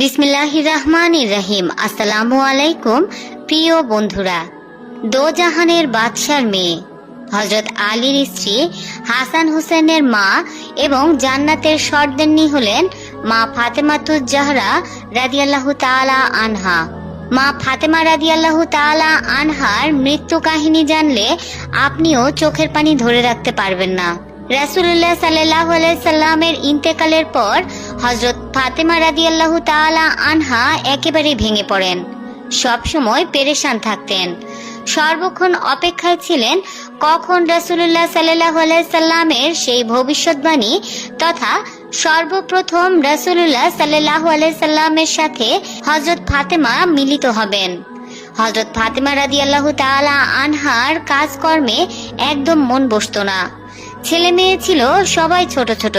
বিসমিল্লাহ রহমান রহিম। আসসালামু আলাইকুম, প্রিয় বন্ধুরা। দোজাহানের বাদশার মেয়ে হজরত আলীর স্ত্রী হাসান হোসেনের মা এবং জান্নাতের সর্দান্নি হলেন মা ফাতেমাতুজ জাহরা রাদিয়াল্লাহু তাআলা আনহা। মা ফাতেমা রাদিয়াল্লাহু তাআলা আনহার মৃত্যু কাহিনী জানলে আপনিও চোখের পানি ধরে রাখতে পারবেন না। রাসুল্লাহ সাল্লাহ সাল্লামের ইন্তেকালের পর হজরত ফাতেমা রাদিয়াল্লাহু তাআলা আনহা একেবারে ভেঙে পড়েন। সবসময় পেরেশান থাকতেন। সর্বক্ষণ অপেক্ষায় ছিলেন কখন রাসুল্লাহ সাল্লাহ সাল্লামের সেই ভবিষ্যৎবাণী তথা সর্বপ্রথম রাসুল্লাহ সাল্লাহ সাল্লামের সাথে হজরত ফাতেমা মিলিত হবেন। হজরত ফাতেমা রাদিয়াল্লাহু তাআলা আনহার কাজকর্মে একদম মন বসতো না। ছেলে মেয়ে ছিল সবাই ছোট ছোট।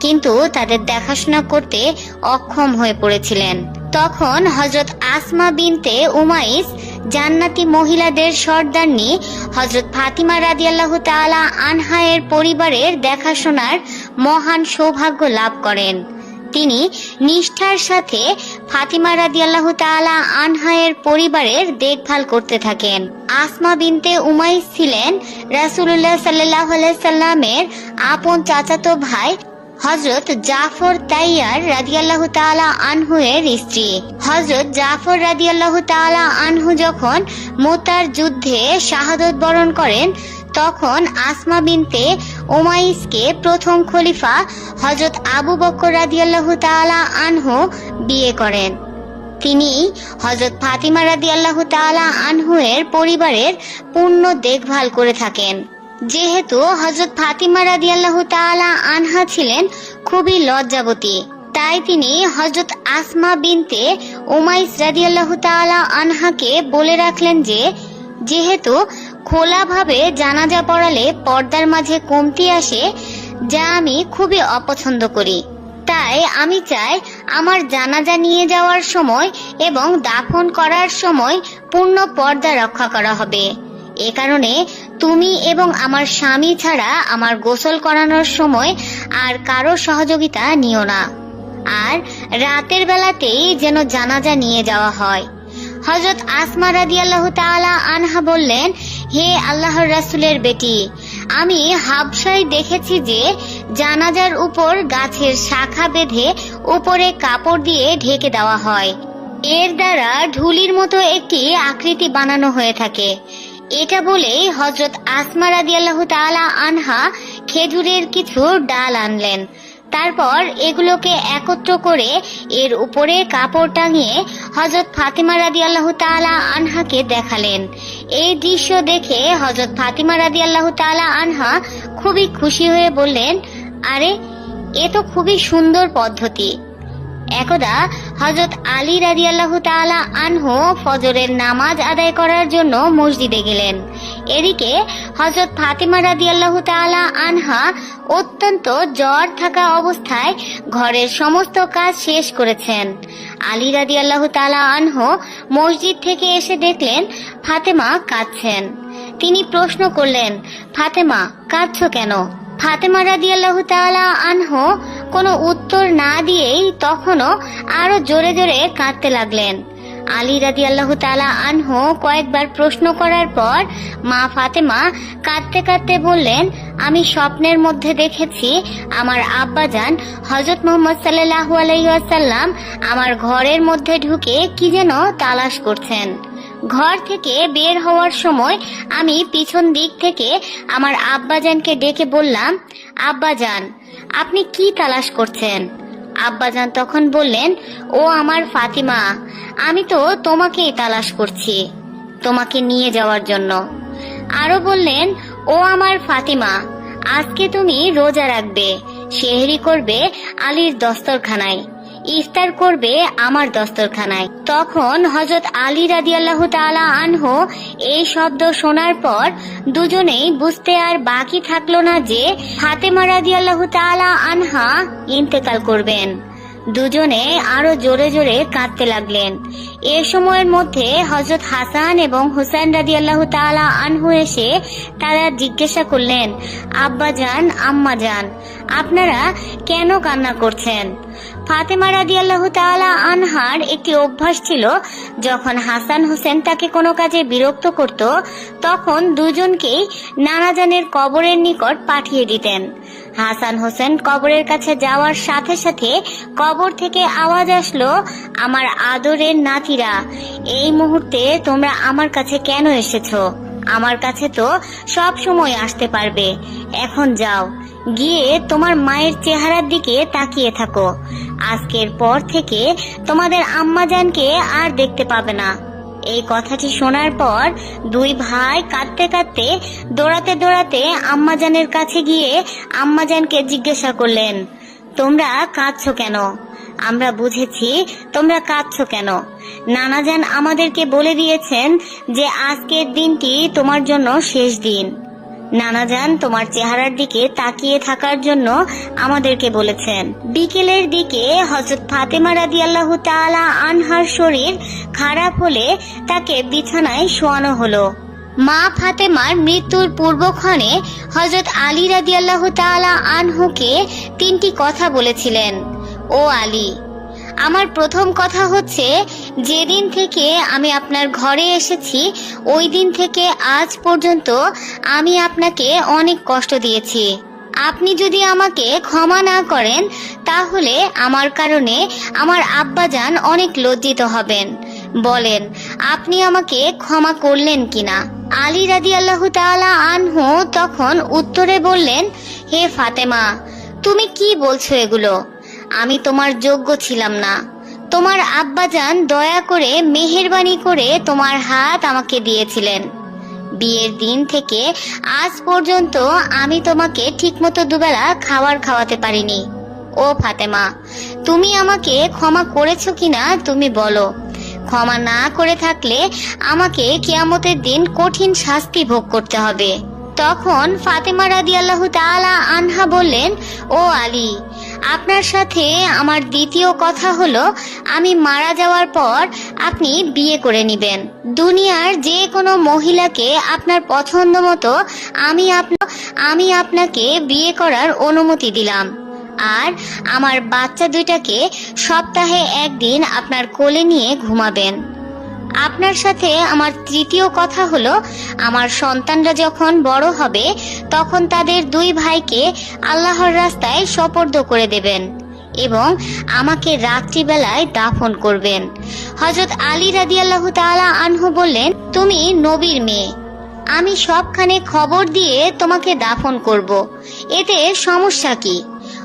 কিন্তু তাদের দেখাশোনা করতে অক্ষম হয়ে পড়েছিলেন। তখন হজরত আসমা বিনতে উমাইস জান্নাতি মহিলাদের সর্দারনি হজরত ফাতিমা রাদিয়াল্লাহু তাআলা আনহায়ের পরিবারের দেখাশোনার মহান সৌভাগ্য লাভ করেন। তিনি নিষ্ঠার সাথে ফাতিমা রাদিয়াল্লাহু তাআলা আনহায়ের পরিবারের দেখভাল করতে থাকেন। আসমা বিনতে উমাইস ছিলেন রাসূলুল্লাহ সাল্লাল্লাহু আলাইহি সাল্লামের আপন চাচাতো ভাই হজরত জাফর তাইয়ার রাদিয়াল্লাহু তাআলা আনহু এর স্ত্রী। হজরত জাফর রাদিয়াল্লাহু তাআলা আনহু যখন মোতার যুদ্ধে শাহাদত বরণ করেন, তখন আসমা বিনতে ওমাইসকে প্রথম খলিফা হজরত আবু বকর রাদিয়াল্লাহু তাআলা আনহু বিয়ে করেন। তিনি হজরত ফাতিমা রাদিয়াল্লাহু তাআলা আনহু এর পরিবারের পূর্ণ দেখভাল করে থাকেন। যেহেতু হজরত ফাতিমা রাদিয়াল্লাহু তাআলা আনহা ছিলেন খুবই লজ্জাবতী, তাই তিনি হজরত আসমা বিনতে উমাইস রাদিয়াল্লাহু তাআলা আনহাকে বলে রাখলেন যে, যেহেতু খোলাভাবে জানাজা পড়ালে পর্দার মাঝে কমতি আসে, যা আমি খুবই অপছন্দ করি। তাই আমি চাই আমার জানাজা নিয়ে যাওয়ার সময় এবং দাফন করার সময় পূর্ণ পর্দা রক্ষা করা হবে। এ কারণে তুমি এবং আমার স্বামী ছাড়া আমার গোসল করানোর সময় আর কারও সহযোগিতা নিও না। আর রাতের বেলাতেই যেন জানাজা নিয়ে যাওয়া হয়। হজরত আসমা রাদিয়াল্লাহু তাআলা আনহা বললেন, হে আল্লাহর রাসূলের বেটি, আমি হাবসায় দেখেছি যে জানাজার উপর গাছের শাখা বেঁধে উপরে কাপড় দিয়ে ঢেকে দেওয়া হয়। এর দ্বারা ঢুলির মতো একটি আকৃতি বানানো হয়ে থাকে। এটা বলে হজরত আসমা রাদিয়াল্লাহু তাআলা আনহা খেজুরের কিছু ডাল আনলেন। তারপর এগুলোকে একত্র করে এর উপরে কাপড় টাঙিয়ে হজরত ফাতিমা রাদিয়াল্লাহু তাআলা আনহাকে দেখালেন। এই দৃশ্য দেখে হজরত ফাতিমা রাদিয়াল্লাহু তাআলা আনহা খুবই খুশি হয়ে বললেন, আরে, এ তো খুবই সুন্দর পদ্ধতি। একদা হজরত আলী রাদিয়াল্লাহু তাআলা আনহু ফজরের নামাজ আদায় করার জন্য মসজিদে গেলেন। এদিকে হজরত ফাতিমা রাদিয়াল্লাহু তাআলা আনহা অত্যন্ত জ্বর থাকা অবস্থায় ঘরের সমস্ত কাজ শেষ করেছেন। আলী রাদিয়াল্লাহু তাআলা আনহু মসজিদ থেকে এসে দেখলেন ফাতেমা কাঁদছেন। তিনি প্রশ্ন করলেন, ফাতেমা, কাঁদছো কেন? ফাতেমা রাদিয়াল্লাহু তাআলা আনহু কোনো উত্তর না দিয়েই তখনও আরও জোরে জোরে কাঁদতে লাগলেন। আলী রাদিয়াল্লাহু তালা আনহু কয়েকবার প্রশ্ন করার পর মা ফাতেমা কাঁদতে কাঁদতে বললেন, আমি স্বপ্নের মধ্যে দেখেছি আমার আব্বাজান হজরত মোহাম্মদ সাল্লাল্লাহু আলাইহি ওয়াসাল্লাম আমার ঘরের মধ্যে ঢুকে কি যেন তালাশ করছেন। ঘর থেকে বের হওয়ার সময় আমি পিছন দিক থেকে আমার আব্বাজানকে ডেকে বললাম, আব্বাজান, আপনি কি তালাশ করছেন? আব্বাজান তখন বললেন, ও আমার ফাতিমা, আমি তো তোমাকেই তালাশ করছি, তোমাকে নিয়ে যাওয়ার জন্য। আরও বললেন, ও আমার ফাতিমা, আজকে তুমি রোজা রাখবে, সেহরি করবে আলীর দস্তরখানায়। ইফতার করবে আমার দস্তরখানায়। তখন হজরত আলী রাদিয়াল্লাহু তাআলা আনহু এই শব্দ শোনার পর দুজনেই বুঝতে আর বাকি থাকল না যে ফাতেমা রাদিয়াল্লাহু তাআলা আনহা ইন্তেকাল করবেন। দুজনে আরও জোরে জোরে কাঁদতে লাগলেন। এ সময়ের মধ্যে হজরত হাসান এবং হুসাইন রাদি আল্লাহ তালা আনহু এসে তারা জিজ্ঞাসা করলেন, আব্বা যান, আম্মা যান, আপনারা কেন কান্না করছেন? ফাতেমা রাদিয়াল্লাহু তাআলা আনহার একটি অভ্যাস ছিল, যখন হাসান হোসেন তাকে কোনো কাজে বিরক্ত করত, তখন দুজনকেই নানাজানের কবরের নিকট পাঠিয়ে দিতেন। হাসান হোসেন কবরের কাছে যাওয়ার সাথে সাথে কবর থেকে আওয়াজ আসলো, আমার আদরের নাতিরা এই মুহূর্তে তোমরা আমার কাছে কেন এসেছ? আমার কাছে তো সব সময় আসতে পারবে। এখন যাও, গিয়ে তোমার মায়ের চেহারার দিকে তাকিয়ে থাকো। আজকের পর থেকে তোমাদের আম্মাজানকে আর দেখতে পাবে না। এই কথাটি শোনার পর দুই ভাই কাঁদতে কাঁদতে, দৌড়াতে দৌড়াতে আম্মাজানের কাছে গিয়ে আম্মাজানকে জিজ্ঞাসা করলেন, তোমরা কাঁদছো কেন? আমরা বুঝেছি, তোমরা কাঁদছো কেন? নানাজান আমাদেরকে বলে দিয়েছেন যে আজকের দিনটি তোমার জন্য শেষ দিন। নানাজান তোমার চেহারার দিকে তাকিয়ে থাকার জন্য আমাদেরকে বলেছেন। বিকেলের দিকে হজরত ফাতেমা রাদি আল্লাহ তালা আনহার শরীর খারাপ হলে তাকে বিছানায় শোয়ানো হলো। মা ফাতেমার মৃত্যুর পূর্বক্ষণে হজরত আলী রাদি আল্লাহ তালা আনহুকে তিনটি কথা বলেছিলেন। ও আলী, আমার প্রথম কথা হচ্ছে, যেদিন থেকে আমি আপনার ঘরে এসেছি, ওই দিন থেকে আজ পর্যন্ত আমি আপনাকে অনেক কষ্ট দিয়েছি। আপনি যদি আমাকে ক্ষমা না করেন, তাহলে আমার কারণে আমার আব্বাজান অনেক লজ্জিত হবেন। বলেন, আপনি আমাকে ক্ষমা করলেন কিনা? আলী রাদি আল্লাহ তাআলা আনহু তখন উত্তরে বললেন, হে ফাতেমা, তুমি কি বলছো এগুলো? আমি তোমার যোগ্য ছিলাম না। তোমার আব্বাজান দয়া করে মেহেরবানি করে তোমার হাত আমাকে দিয়েছিলেন। বিয়ের দিন থেকে আজ পর্যন্ত আমি তোমাকে ঠিকমতো দুবেলা খাবার খাওয়াতে পারিনি। ও ফাতেমা, তুমি আমাকে ক্ষমা করেছ কিনা তুমি বলো। ক্ষমা না করে থাকলে আমাকে কিয়ামতের দিন কঠিন শাস্তি ভোগ করতে হবে। তখন ফাতেমা রাদি আল্লাহ তাআলা আনহা বললেন, ও আলী আপনার সাথে আমার দ্বিতীয় কথা হলো, আমি মারা যাওয়ার পর আপনি বিয়ে করে নেবেন। দুনিয়ার যে কোনো মহিলাকে আপনার পছন্দ মতো আমি আপনা, আমি আপনাকে বিয়ে করার অনুমতি দিলাম। আর আমার বাচ্চা দুইটাকে সপ্তাহে একদিন আপনার কোলে নিয়ে ঘুমাবেন। আপনার সাথে আমার তৃতীয় কথা হলো, আমার সন্তানরা যখন বড় হবে, তখন তাদের দুই ভাইকে আল্লাহর রাস্তায় সপর্দ করে দেবেন এবং আমাকে রাত্রিবেলায় দাফন করবেন। হজরত আলী রাদি আল্লাহ তালা আনহু বললেন, তুমি নবীর মেয়ে। আমি সবখানে খবর দিয়ে তোমাকে দাফন করব। এতে সমস্যা কি?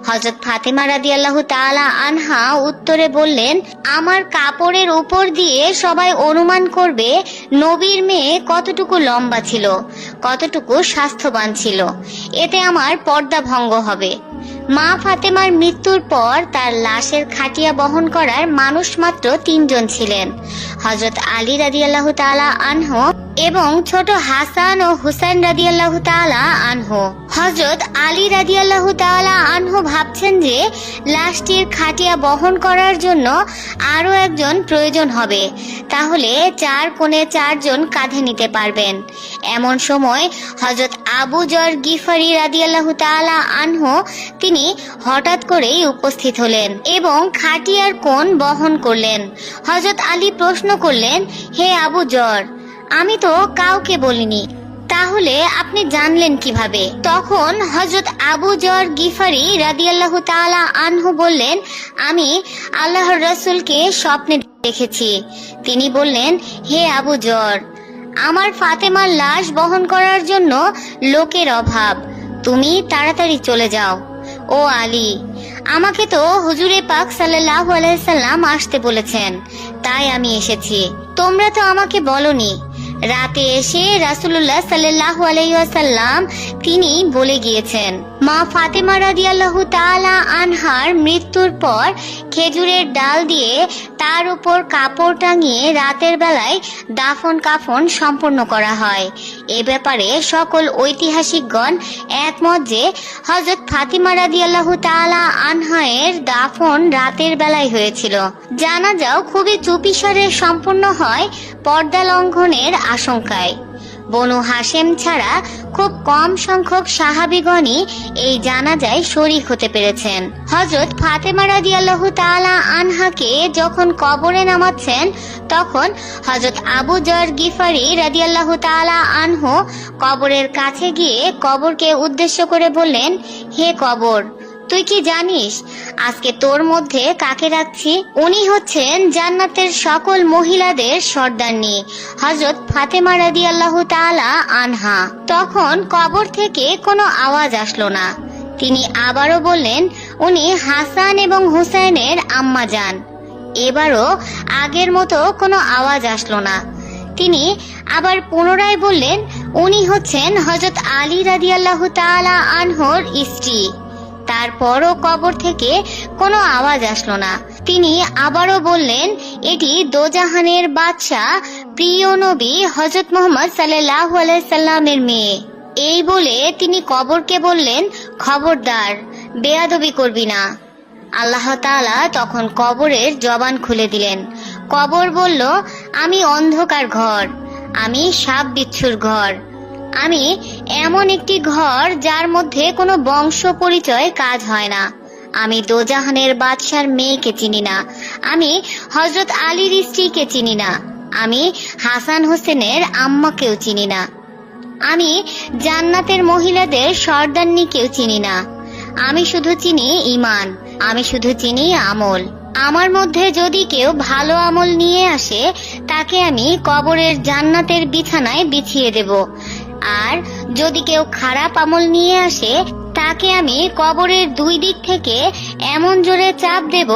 হজরত ফাতেমা রাদি আল্লাহ তালা আনহা উত্তরে বললেন, আমার কাপড়ের উপর দিয়ে সবাই অনুমান করবে নবীর মেয়ে কতটুকু লম্বা ছিল, কতটুকু স্বাস্থ্যবান ছিল। এতে আমার পর্দা ভঙ্গ হবে। মা ফাতেমার মৃত্যুর পর তার লাশের খাটিয়া বহন করার মানুষ মাত্র তিনজন ছিলেন। হজরত আলী আল্লাহ তালা আনহু এবং ছোট হাসান ও হুসাইন রাদি আল্লাহ তালা আনহু। হজরত আলী রাদি আল্লাহ তালা আনহু ভাবছেন যে লাশটির খাটিয়া বহন করার জন্য আরও একজন প্রয়োজন হবে। তাহলে চার কোণে চারজন কাঁধে নিতে পারবেন। এমন সময় হজরত আবু জর গিফারি রাদি আল্লাহ তালা আনহু তিনি হঠাৎ করেই উপস্থিত হলেন এবং খাটিয়ার কোণ বহন করলেন। হজরত আলী প্রশ্ন করলেন, হে আবু জর আমি তো কাউকে বলিনি। তাহলে আপনি জানলেন কীভাবে? তখন হজরত আবু জর গিফারি রাদিয়াল্লাহু তাআলা আনহু বললেন, আমি আল্লাহর রাসূলকে স্বপ্নে দেখেছি। তিনি বললেন, হে আবু জর, আমার ফাতেমার লাশ বহন করার জন্য লোকের অভাব। তুমি তাড়াতাড়ি চলে যাও। ও আলী, আমাকে তো হুজুরে পাক সাল্লাল্লাহু আলাইহি সাল্লাম আসতে বলেছেন। তাই আমি এসেছি। তোমরা তো আমাকে বলনি। রাতে এসে রাসূলুল্লাহ সাল্লাল্লাহু আলাইহি ওয়াসাল্লাম তিনি বলে গিয়েছেন, মা ফাতেমা রাদিয়াল্লাহু তাআলা আনহার মৃত্যুর পর খেজুরের ডাল দিয়ে তার উপর কাপড় টাঙিয়ে রাতের বেলায় দাফন কাফন সম্পন্ন করা হয়। এ ব্যাপারে সকল ঐতিহাসিকগণ একমত যে হজরত ফাতিমা রাদিয়াল্লাহু তাআলা আনহায়ের দাফন রাতের বেলায় হয়েছিল। জানা যাও খুবই চুপিসারে সম্পন্ন হয় পর্দা লঙ্ঘনের আশঙ্কায়। বনু হাশেম ছাড়া খুব কম সংখ্যক সাহাবিগণই এই জানাজায় শরিক হতে পেরেছেন। হজরত ফাতেমা রাদিয়াল্লাহু তাআলা আনহাকে যখন কবরে নামাচ্ছেন, তখন হজরত আবু জর গিফারি রাদিয়াল্লাহু তাআলা আনহু কবরের কাছে গিয়ে কবরকে উদ্দেশ্য করে বললেন, হে কবর তুই কি জানিস, আজকে তোর মধ্যে কাকে রাখছি? উনি হচ্ছেন জান্নাতের সকল মহিলাদের সর্দারনি হজরত ফাতেমা রাদি আল্লাহ তালা আনহা। তখন কবর থেকে কোনো আওয়াজ আসলো না। তিনি আবারও বললেন, উনি হাসান এবং হুসাইনের আম্মা যান। এবারও আগের মতো কোনো আওয়াজ আসলো না। তিনি আবার পুনরায় বললেন, উনি হচ্ছেন হজরত আলী রাদিয়াল্লাহ তাআলা আনহর স্ত্রী। তারপরও কবর থেকে কোনো আওয়াজ আসলো না। তিনি আবারও বললেন, এটি দোজাহানের বাদশাহ প্রিয় নবী হজরত মোহাম্মদ সাল্লাহ সাল্লামের মেয়ে। এই বলে তিনি কবরকে বললেন, খবরদার, বেয়াদবি করবি না। আল্লাহ তাআলা তখন কবরের জবান খুলে দিলেন। কবর বলল, আমি অন্ধকার ঘর, আমি সাপ বিচ্ছুর ঘর, আমি এমন একটি ঘর যার মধ্যে কোনো বংশ পরিচয় কাজ হয় না। আমি দোজাহানের বাদশার মেয়েকে চিনি না। আমি হজরত আলীর স্ত্রীকে চিনি না। আমি হাসান হোসেনের আম্মাকেও চিনি না। আমি জান্নাতের মহিলাদের সর্দারনিকেও চিনি না। আমি শুধু চিনি ইমান আমি শুধু চিনি আমল। আমার মধ্যে যদি কেউ ভালো আমল নিয়ে আসে, তাকে আমি কবরের জান্নাতের বিছানায় বিছিয়ে দেব। আর যদি কেউ খারাপ আমল নিয়ে আসে, তাকে আমি কবরের দুই দিক থেকে এমন জোরে চাপ দেব,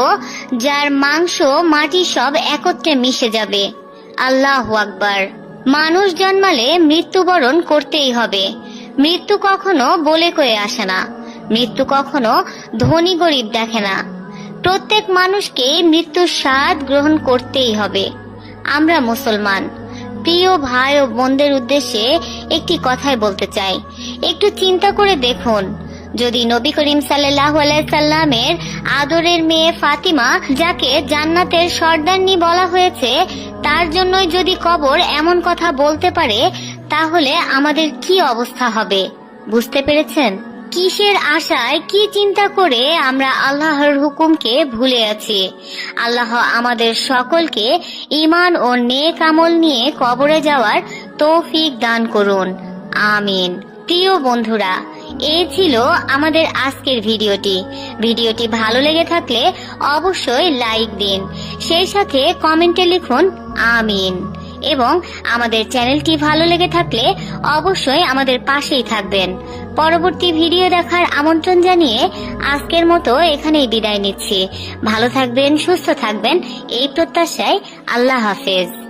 যার মাংস মাটি সব একত্রে মিশে যাবে। আল্লাহ আকবার। মানুষ জন্মালে মৃত্যুবরণ করতেই হবে। মৃত্যু কখনো বলে কয়ে আসে না। মৃত্যু কখনো ধনী গরিব দেখে না। প্রত্যেক মানুষকে মৃত্যুর স্বাদ গ্রহণ করতেই হবে। আমরা মুসলমান। প্রিয় ভাই ও বোনদের উদ্দেশ্যে একটি কথাই বলতে চাই। একটু চিন্তা করে দেখুন। যদি নবী করিম সাল্লামের আদরের মেয়ে ফাতিমা, যাকে জান্নাতের সর্দারনি বলা হয়েছে, তার জন্যই যদি কবর এমন কথা বলতে পারে, তাহলে আমাদের কি অবস্থা হবে? বুঝতে পেরেছেন? কিসের আশায়, কি চিন্তা করে আমরা আল্লাহর হুকুমকে ভুলে আছি? আল্লাহ আমাদের সকলকে ইমান ও নেক আমল নিয়ে কবরে যাওয়ার তৌফিক দান করুন। আমিন। প্রিয় বন্ধুরা এই ছিল আমাদের আজকের ভিডিওটি। ভিডিওটি ভালো লেগে থাকলে অবশ্যই লাইক দিন। সেই সাথে কমেন্টে লিখুন, আমিন। এবং আমাদের চ্যানেলটি ভালো লেগে থাকলে অবশ্যই আমাদের পাশেই থাকবেন। পরবর্তী ভিডিও দেখার আমন্ত্রণ জানিয়ে আজকের মতো এখানেই বিদায় নিচ্ছি। ভালো থাকবেন, সুস্থ থাকবেন, এই প্রত্যাশায় আল্লাহ হাফেজ।